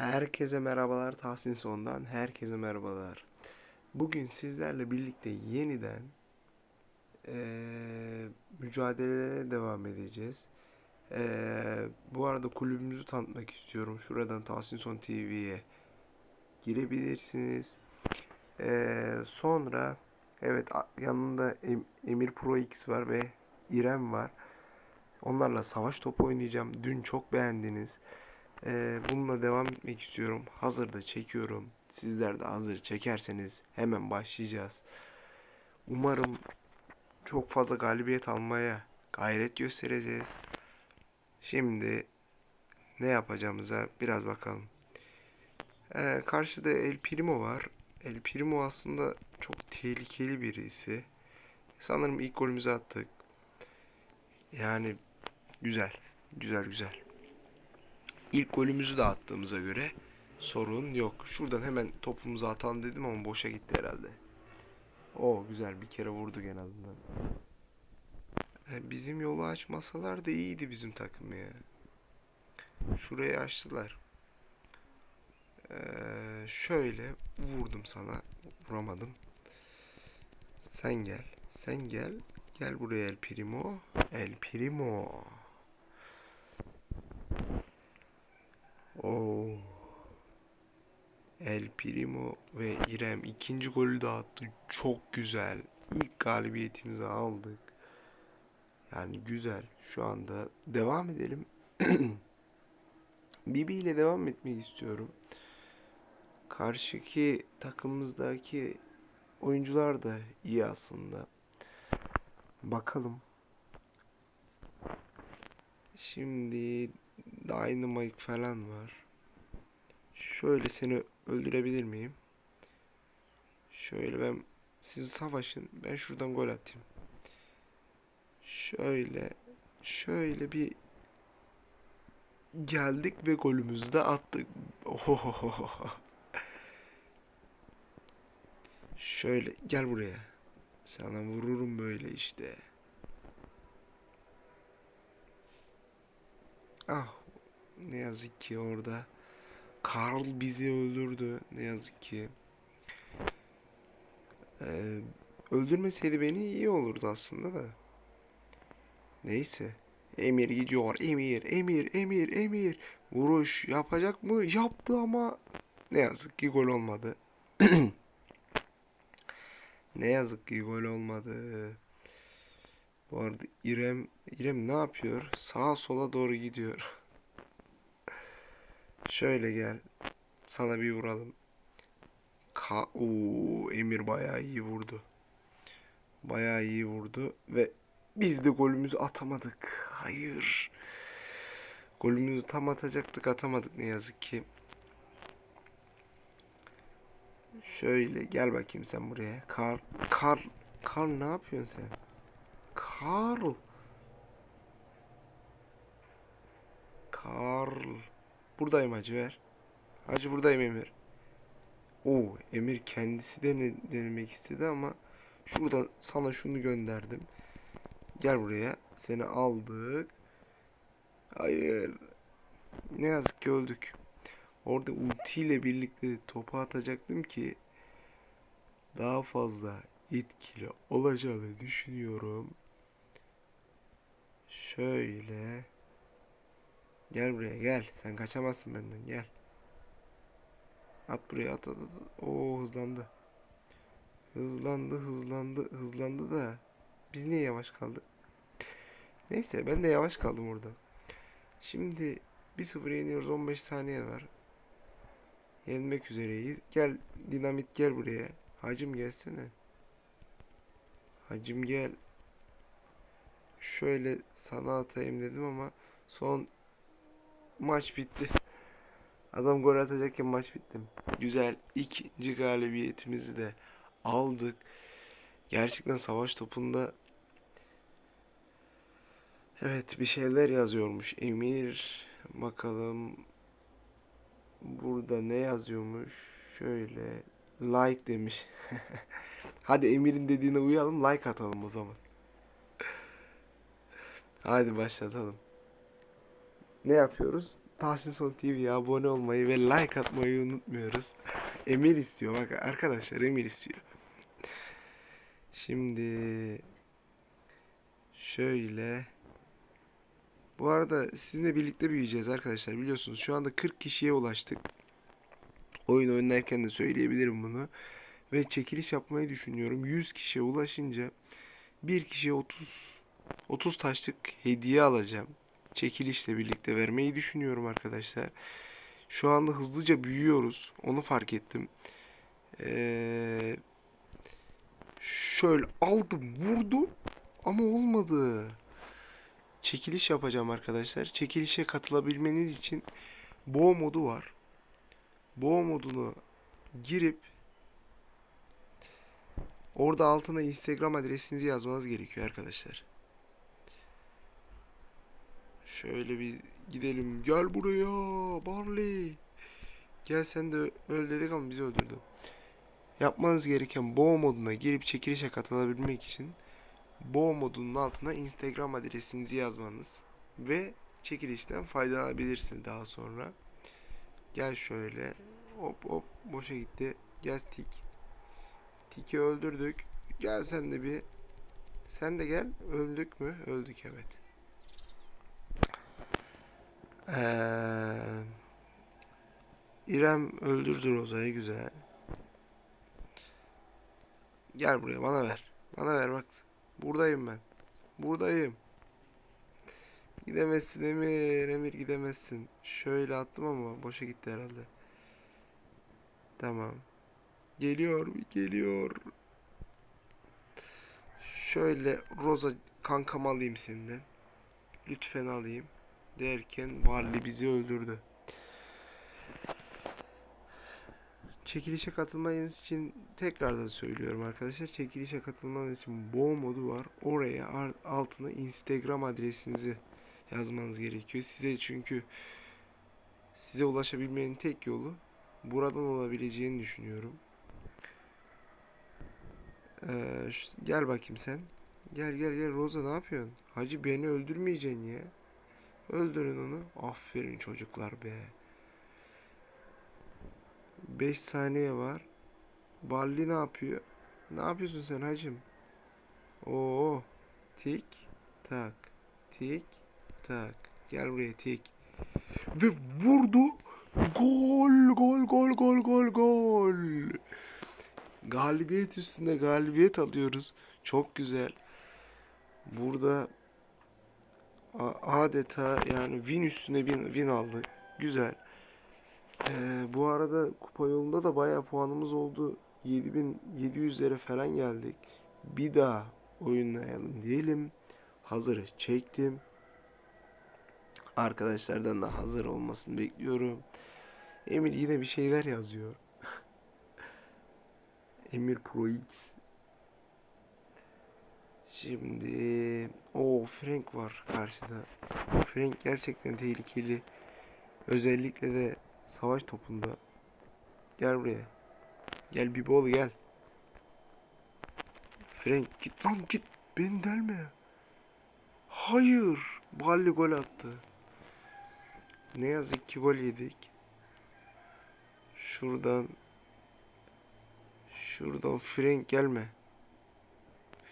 Herkese merhabalar Tahsin Son'dan herkese merhabalar. Bugün sizlerle birlikte yeniden eee mücadelelere devam edeceğiz. Eee, bu arada kulübümüzü tanıtmak istiyorum. Şuradan Tahsin Son TV'ye girebilirsiniz. Eee, sonra evet yanında Em- Emir Pro X var ve İrem var. Onlarla savaş topu oynayacağım. Dün çok beğendiniz. Ee, bununla devam etmek istiyorum. Hazırda çekiyorum. Sizler de hazır çekerseniz hemen başlayacağız. Umarım çok fazla galibiyet almaya gayret göstereceğiz. Şimdi ne yapacağımıza biraz bakalım. Ee, karşıda El Primo var. El Primo aslında çok tehlikeli birisi. Sanırım ilk golümüzü attık. Yani güzel. Güzel güzel. İlk golümüzü de attığımıza göre sorun yok. Şuradan hemen topumuzu atalım dedim ama boşa gitti herhalde. O güzel bir kere vurduk en azından. E, Bizim yolu açmasalar da iyiydi bizim takım ya. Şurayı açtılar. Ee, şöyle vurdum sana. Vuramadım. Sen gel. Sen gel. Gel buraya El Primo. El Primo. Oo. El Primo ve İrem ikinci golü de attı. Çok güzel. İlk galibiyetimizi aldık. Yani güzel. Şu anda devam edelim. Bibi ile devam etmek istiyorum. Karşıki takımımızdaki oyuncular da iyi aslında. Bakalım. Şimdi Dynamite falan var. Şöyle seni öldürebilir miyim? Şöyle ben siz savaşın. Ben şuradan gol atayım. Şöyle şöyle bir geldik ve golümüzü de attık. Ohohoho. Şöyle gel buraya. Sana vururum böyle işte. Ah ne yazık ki orada Karl bizi öldürdü. Ne yazık ki. Ee, öldürmeseydi beni iyi olurdu aslında da. Neyse. Emir gidiyor. Emir, Emir, Emir, Emir. Vuruş yapacak mı? Yaptı ama ne yazık ki gol olmadı. Ne yazık ki gol olmadı. Bu arada İrem, İrem ne yapıyor? Sağa sola doğru gidiyor. Şöyle gel. Sana bir vuralım. Ka Oo, Emir bayağı iyi vurdu. Bayağı iyi vurdu ve biz de golümüzü atamadık. Hayır. Golümüzü tam atacaktık atamadık ne yazık ki. Şöyle gel bakayım sen buraya. Karl, Karl, Karl ne yapıyorsun sen? Karl. Buradayım hacı ver. Hacı buradayım Emir. Oo Emir kendisi de ne denemek istedi ama şuradan sana şunu gönderdim. Gel buraya. Seni aldık. Hayır. Ne yazık ki öldük. Orada ultiyle birlikte topu atacaktım ki daha fazla etkili olacağını düşünüyorum. Şöyle. Gel buraya gel. Sen kaçamazsın benden gel. At buraya at at at. Oo hızlandı. Hızlandı hızlandı hızlandı da biz niye yavaş kaldık? Neyse ben de yavaş kaldım orada. Şimdi 1-0 yeniyoruz 15 saniye var. Yenmek üzereyiz. Gel dinamit gel buraya. Hacım gelsene. Hacım gel. Şöyle sana atayım dedim ama son maç bitti. Adam gol atacakken maç bitti. Güzel ikinci galibiyetimizi de aldık. Gerçekten savaş topunda Evet bir şeyler yazıyormuş Emir. Bakalım Burada ne yazıyormuş? Şöyle like demiş. Hadi Emir'in dediğine uyalım, like atalım o zaman. Hadi başlatalım. Ne yapıyoruz? Tahsin Son TV'ye abone olmayı ve like atmayı unutmuyoruz. Emir istiyor. Bak arkadaşlar Emir istiyor. Şimdi şöyle bu arada sizinle birlikte büyüyeceğiz arkadaşlar. Biliyorsunuz şu anda 40 kişiye ulaştık. Oyun oynarken de söyleyebilirim bunu. Ve çekiliş yapmayı düşünüyorum. 100 kişiye ulaşınca bir kişiye 30 30 taşlık hediye alacağım. Çekilişle birlikte vermeyi düşünüyorum arkadaşlar. Şu anda hızlıca büyüyoruz. Onu fark ettim. Ee, şöyle aldım, vurdum ama olmadı. Çekiliş yapacağım arkadaşlar. Çekilişe katılabilmeniz için boğa modu var. Boğa modunu girip orada altına Instagram adresinizi yazmanız gerekiyor arkadaşlar. Şöyle bir gidelim. Gel buraya Barley. Gel sen de öl dedik ama bizi öldürdü. Yapmanız gereken boğa moduna girip çekilişe katılabilmek için boğa modunun altına Instagram adresinizi yazmanız ve çekilişten faydalanabilirsiniz daha sonra. Gel şöyle. Hop hop boşa gitti. Gel tik. Tiki öldürdük. Gel sen de bir. Sen de gel. Öldük mü? Öldük evet. Ee, İrem öldürdü Roza'yı güzel. Gel buraya bana ver. Bana ver bak. Buradayım ben. Buradayım. Gidemezsin Emir. Emir gidemezsin. Şöyle attım ama boşa gitti herhalde. Tamam. Geliyor. Geliyor. Şöyle Roza kankam alayım senden. Lütfen alayım. Derken Varli bizi öldürdü. Çekilişe katılmanız için tekrardan söylüyorum arkadaşlar. Çekilişe katılmanız için boğa modu var. Oraya altına Instagram adresinizi yazmanız gerekiyor. Size çünkü size ulaşabilmenin tek yolu buradan olabileceğini düşünüyorum. Ee, ş- gel bakayım sen. Gel gel gel Roza ne yapıyorsun? Hacı beni öldürmeyeceksin ya. Öldürün onu. Aferin çocuklar be. 5 saniye var. Balli ne yapıyor? Ne yapıyorsun sen hacım? Oo. Tik tak. Tik tak. Gel buraya tik. Ve vurdu. Gol gol gol gol gol gol. Galibiyet üstünde galibiyet alıyoruz. Çok güzel. Burada adeta yani win üstüne win, win aldık. Güzel. Ee, bu arada kupa yolunda da bayağı puanımız oldu. 7700'lere falan geldik. Bir daha oynayalım diyelim. Hazırı çektim. Arkadaşlardan da hazır olmasını bekliyorum. Emir yine bir şeyler yazıyor. Emir Pro X. Şimdi o Frank var karşıda. Frank gerçekten tehlikeli. Özellikle de savaş topunda. Gel buraya. Gel Bibol gel. Frank git lan git. Beni delme. Hayır. Balli gol attı. Ne yazık ki gol yedik. Şuradan Şuradan Frank gelme.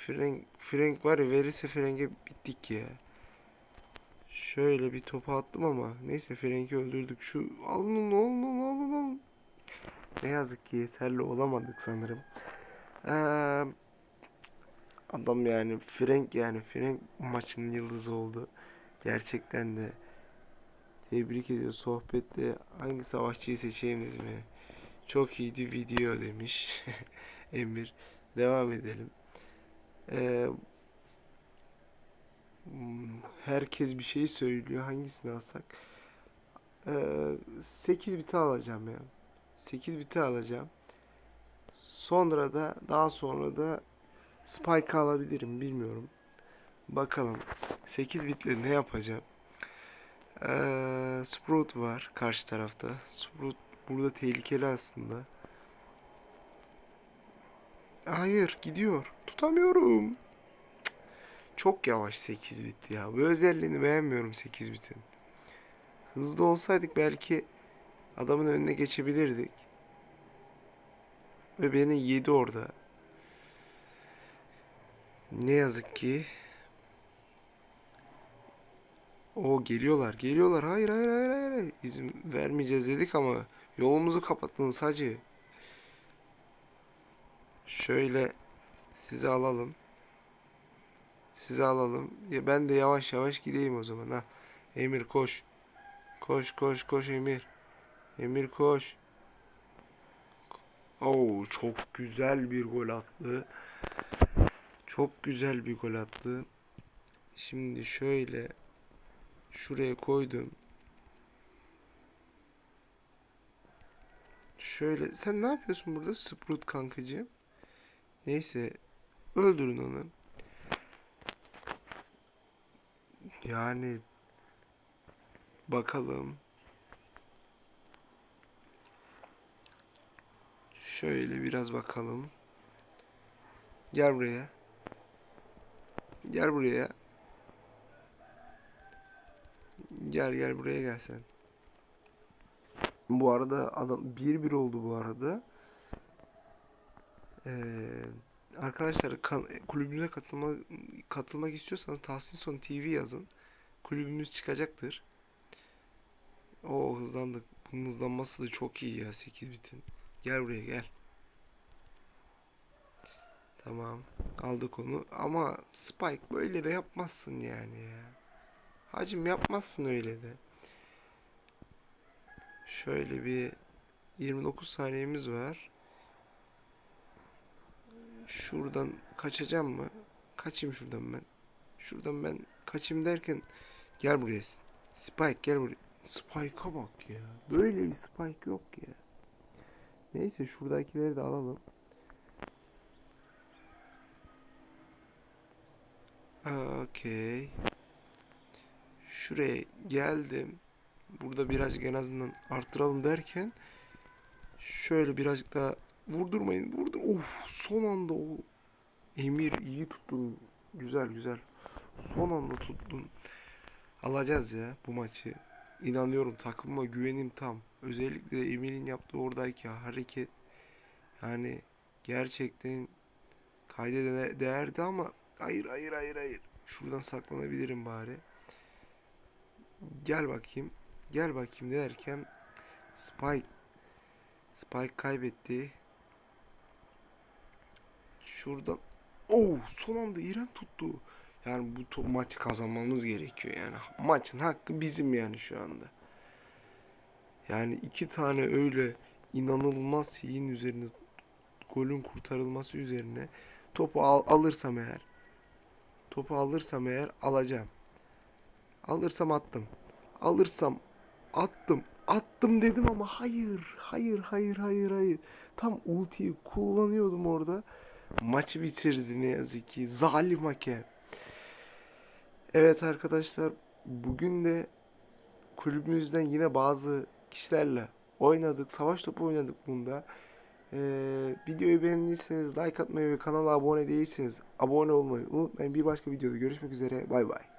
Frank Frank var ya verirse Frank'e bittik ya. Şöyle bir topa attım ama neyse Frank'i öldürdük. Şu alın alın alın alın. Ne yazık ki yeterli olamadık sanırım. Ee, adam yani Frank yani Frank maçın yıldızı oldu. Gerçekten de tebrik ediyor sohbette hangi savaşçıyı seçeyim dedim ya. Çok iyiydi video demiş Emir. Devam edelim. Ee, herkes bir şey söylüyor. Hangisini alsak? Ee, 8 biti alacağım ya. 8 biti alacağım. Sonra da daha sonra da Spike alabilirim bilmiyorum. Bakalım 8 bitle ne yapacağım? Ee, Sprout var karşı tarafta. Sprout burada tehlikeli aslında. Hayır gidiyor. Tutamıyorum. Çok yavaş 8 bit ya. Bu özelliğini beğenmiyorum 8 bitin. Hızlı olsaydık belki adamın önüne geçebilirdik. Ve beni yedi orada. Ne yazık ki. O geliyorlar, geliyorlar. Hayır, hayır, hayır, hayır. hayır. İzin vermeyeceğiz dedik ama yolumuzu kapattınız hacı. Şöyle sizi alalım. Sizi alalım. Ya ben de yavaş yavaş gideyim o zaman ha. Emir koş. Koş koş koş Emir. Emir koş. Oo çok güzel bir gol attı. Çok güzel bir gol attı. Şimdi şöyle şuraya koydum. Şöyle sen ne yapıyorsun burada Sprout kankacığım? Neyse öldürün onu. Yani bakalım. Şöyle biraz bakalım. Gel buraya. Gel buraya. Gel gel buraya gel sen. Bu arada adam 1-1 oldu bu arada. Ee, arkadaşlar kan- kulübümüze katılma, katılmak istiyorsanız Tahsin Son TV yazın. Kulübümüz çıkacaktır. O hızlandık. Bunun hızlanması da çok iyi ya 8 bitin. Gel buraya gel. Tamam. Aldık onu. Ama Spike böyle de yapmazsın yani ya. Hacım yapmazsın öyle de. Şöyle bir 29 saniyemiz var. Şuradan kaçacağım mı? Kaçayım şuradan ben. Şuradan ben kaçayım derken gel buraya. Spike gel buraya. Spike'a bak ya. Böyle bir Spike yok ya. Neyse şuradakileri de alalım. Okey. Şuraya geldim. Burada birazcık en azından arttıralım derken şöyle birazcık daha vurdurmayın. Vurdur. Of son anda o Emir iyi tuttun. Güzel güzel. Son anda tuttun. Alacağız ya bu maçı. İnanıyorum takımıma güvenim tam. Özellikle Emir'in yaptığı oradaki hareket yani gerçekten kayda değer- değerdi ama hayır hayır hayır hayır. Şuradan saklanabilirim bari. Gel bakayım. Gel bakayım derken Spike Spike kaybetti. Şuradan Oh son anda İrem tuttu. Yani bu maçı kazanmamız gerekiyor yani. Maçın hakkı bizim yani şu anda. Yani iki tane öyle inanılmaz şeyin üzerine golün kurtarılması üzerine topu al- alırsam eğer topu alırsam eğer alacağım. Alırsam attım. Alırsam attım. Attım dedim ama hayır. Hayır hayır hayır hayır. Tam ultiyi kullanıyordum orada. Maçı bitirdi ne yazık ki. Zalim hakem. Evet arkadaşlar bugün de kulübümüzden yine bazı kişilerle oynadık. Savaş topu oynadık bunda. Ee, videoyu beğendiyseniz like atmayı ve kanala abone değilseniz abone olmayı unutmayın. Bir başka videoda görüşmek üzere. Bay bay.